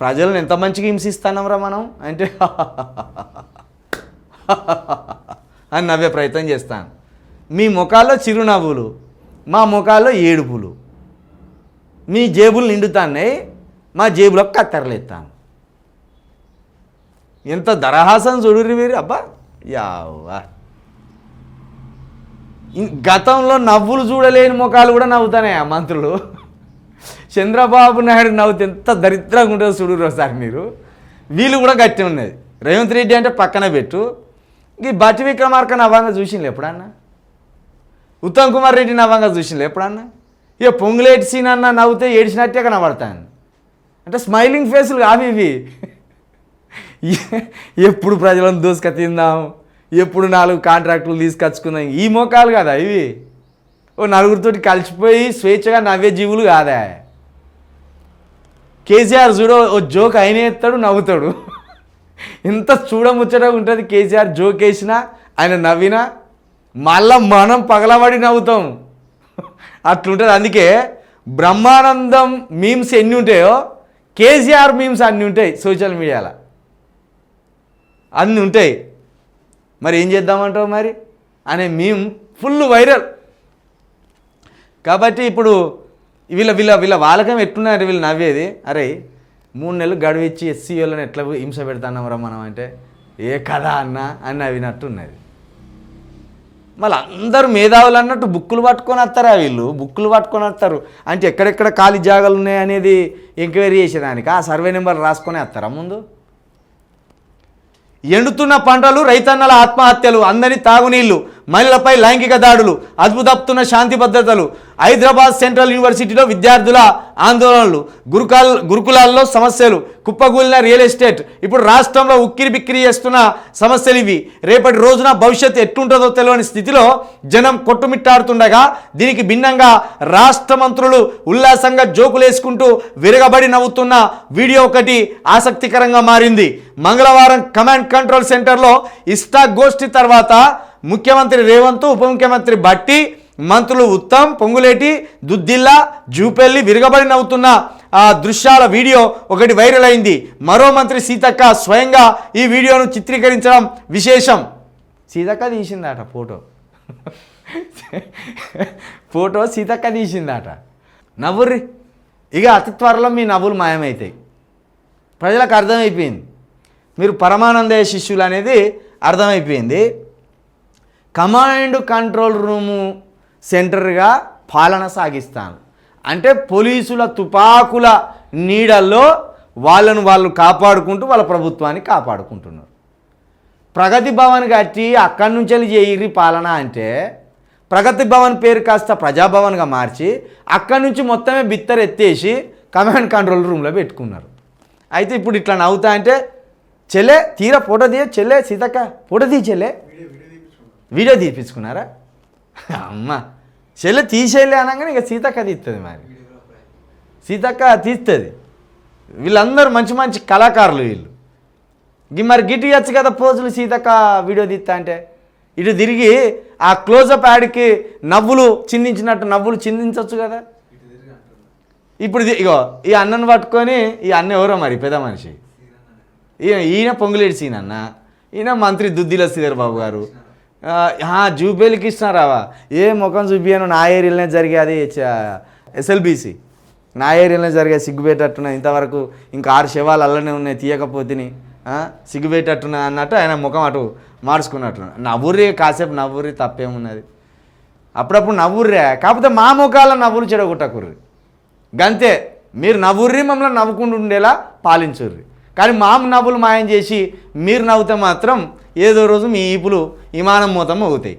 ప్రజలను ఎంత మంచిగా హింసిస్తానమ్రా మనం? అంటే అని నవ్వే ప్రయత్నం చేస్తాను. మీ ముఖాల్లో చిరునవ్వులు మా ముఖాల్లో ఏడుపులు. మీ జేబులు నిండుతాన్నాయి మా జేబులో కత్తెరలేస్తాను ఎంత దరహాసం చూడుర్రి మీరు అబ్బా! యావా గతంలో నవ్వులు చూడలేని ముఖాలు కూడా నవ్వుతానే ఆ మంత్రులు. చంద్రబాబు నాయుడు నవ్వుతే ఎంత దరిద్రంగా ఉంటుందో చూడురు ఒకసారి మీరు. వీళ్ళు కూడా గట్టి ఉన్నది. రేవంత్ రెడ్డి అంటే పక్కన పెట్టు. ఈ బట్టి విక్రమార్క నవ్వంగా చూసిండు ఎప్పుడన్నా? ఉత్తమ్ కుమార్ రెడ్డి నవ్వంగా చూసిండు ఎప్పుడన్నా? ఇక పొంగులేటి సీన్ అన్న నవ్వుతే ఏడిచినట్టే కనబడతాను అంటే స్మైలింగ్ ఫేసులు కావి ఇవి. ఎప్పుడు ప్రజలను దోసుక తిందాం ఎప్పుడు నాలుగు కాంట్రాక్టులు తీసుకొచ్చుకుందాం? ఈ మోకాలు కదా ఇవి. ఓ నలుగురితోటి కలిసిపోయి స్వేచ్ఛగా నవ్వే జీవులు కాదా? కేసీఆర్ చూడ ఓ జోక్ ఆయన ఎత్తాడు నవ్వుతాడు. ఇంత చూడముచ్చటగా ఉంటుంది కేసీఆర్ జోక్ వేసినా ఆయన నవ్వినా మళ్ళా మనం పగలబడి నవ్వుతాం. అట్లుంటుంది. అందుకే బ్రహ్మానందం మీమ్స్ ఎన్ని ఉంటాయో కేసీఆర్ మీమ్స్ అన్నీ ఉంటాయి సోషల్ మీడియాలో అన్నీ ఉంటాయి. మరి ఏం చేద్దామంటావు మరి? అనే మీమ్ ఫుల్ వైరల్ కాబట్టి ఇప్పుడు వీళ్ళ వీళ్ళ వీళ్ళ వాళ్ళకం ఎట్టున్నారు వీళ్ళు నవ్వేది అరే మూడు నెలలు గడువు ఇచ్చి ఎస్సీ వాళ్ళని ఎట్లా హింస పెడతాన్నామరా మనం అంటే ఏ కథ అన్న అని నవ్వినట్టున్నది మళ్ళీ అందరూ మేధావులు అన్నట్టు బుక్కులు పట్టుకొని వస్తారా వీళ్ళు? బుక్కులు పట్టుకొని వస్తారు. అంటే ఎక్కడెక్కడ ఖాళీ జాగాలు ఉన్నాయి అనేది ఎంక్వైరీ చేసేదానికి ఆ సర్వే నెంబర్ రాసుకొని వస్తారా ముందు? ఎండుతున్న పంటలు రైతన్నల ఆత్మహత్యలు అందని తాగునీళ్ళు. మహిళలపై లైంగిక దాడులు అద్భుతప్తున్న శాంతి భద్రతలు హైదరాబాద్ సెంట్రల్ యూనివర్సిటీలో విద్యార్థుల ఆందోళనలు గురుకాల్ గురుకులాల్లో సమస్యలు కుప్పగూలిన రియల్ ఎస్టేట్. ఇప్పుడు రాష్ట్రంలో ఉక్కిరి బిక్కిరి చేస్తున్న సమస్యలు ఇవి. రేపటి రోజున భవిష్యత్తు ఎట్టుంటుందో తెలియని స్థితిలో జనం కొట్టుమిట్టాడుతుండగా దీనికి భిన్నంగా రాష్ట్ర మంత్రులు ఉల్లాసంగా జోకులేసుకుంటూ విరగబడి నవ్వుతున్న వీడియో ఒకటి ఆసక్తికరంగా మారింది. మంగళవారం కమాండ్ కంట్రోల్ సెంటర్లో ఇస్టా గోష్ఠి తర్వాత ముఖ్యమంత్రి రేవంత్ ఉప ముఖ్యమంత్రి బట్టి మంత్రులు ఉత్తమ్ పొంగులేటి దుద్దిల్లా జూపెల్లి విరగబడి నవ్వుతున్న ఆ దృశ్యాల వీడియో ఒకటి వైరల్ అయింది. మరో మంత్రి సీతక్క స్వయంగా ఈ వీడియోను చిత్రీకరించడం విశేషం. సీతక్క తీసిందట ఫోటో. ఫోటో సీతక్క తీసిందట. నవ్వుర్రి. ఇక అతి త్వరలో మీ నవ్వులు మాయమవుతాయి ప్రజలకు అర్థమైపోయింది. మీరు పరమానందయ శిష్యులు అనేది అర్థమైపోయింది. కమాండ్ కంట్రోల్ రూము సెంటర్గా పాలన సాగిస్తాను. అంటే పోలీసుల తుపాకుల నీడల్లో వాళ్ళను వాళ్ళు కాపాడుకుంటూ వాళ్ళ ప్రభుత్వాన్ని కాపాడుకుంటున్నారు. ప్రగతి భవన్ కట్టి అక్కడి నుంచి వెళ్ళి పాలన అంటే ప్రగతి భవన్ పేరు కాస్త ప్రజాభవన్గా మార్చి అక్కడి నుంచి మొత్తమే బిత్తర ఎత్తేసి కమాండ్ కంట్రోల్ రూమ్లో పెట్టుకున్నారు. అయితే ఇప్పుడు ఇట్లా నవ్వుతా అంటే చెల్లె తీరా ఫోటో తీయ చెల్లె సీతక్క ఫోటో తీ చెల్లె. వీడియో తీపించుకున్నారా అమ్మ చెల్లె తీసేయలే అనగానే ఇక సీతక్క తీస్తుంది మరి. సీతక్క తీస్తుంది వీళ్ళందరూ మంచి మంచి కళాకారులు వీళ్ళు. గి మరి గిట్ ఇవ్వచ్చు కదా పోజులు సీతక్క వీడియో తీస్తా అంటే? ఇటు తిరిగి ఆ క్లోజప్ యాడ్కి నవ్వులు చిందించినట్టు నవ్వులు చిందించవచ్చు కదా? ఇప్పుడు ఇగో ఈ అన్నను పట్టుకొని ఈ అన్న ఎవరో మరి పెద్ద మనిషి? ఈయన ఈయన పొంగులేటి సీన్ అన్న ఈయన మంత్రి దుద్దిల శ్రీధర్ బాబు గారు. జూబేలికి ఇస్తున్నారావా ఏ ముఖం చూపియాను నా ఏరియాలోనే జరిగేది ఎస్ఎల్బిసి. నా ఏరియాలోనే జరిగే సిగ్గుపెట్టట్టున్నది ఇంతవరకు ఇంకా ఆరు శవాలు అల్లనే ఉన్నాయి తీయకపోతేని. ఆ, అన్నట్టు ఆయన ముఖం అటు మార్చుకున్నట్టు నవ్వురి కాసేపు నవ్వురి తప్పేమున్నది. అప్పుడప్పుడు నవ్వుర్రే కాకపోతే మా ముఖాల నవ్వులు చెడగొట్టకుర్రి. గంతే మీరు నవ్వుర్రి మమ్మల్ని నవ్వుకుంటూ ఉండేలా పాలించుర్రి. కానీ మామ నవ్వులు మాయం చేసి మీరు నవ్వుతే మాత్రం ఏదో రోజు మీ ఈపులు విమానం మూతం అవుతాయి.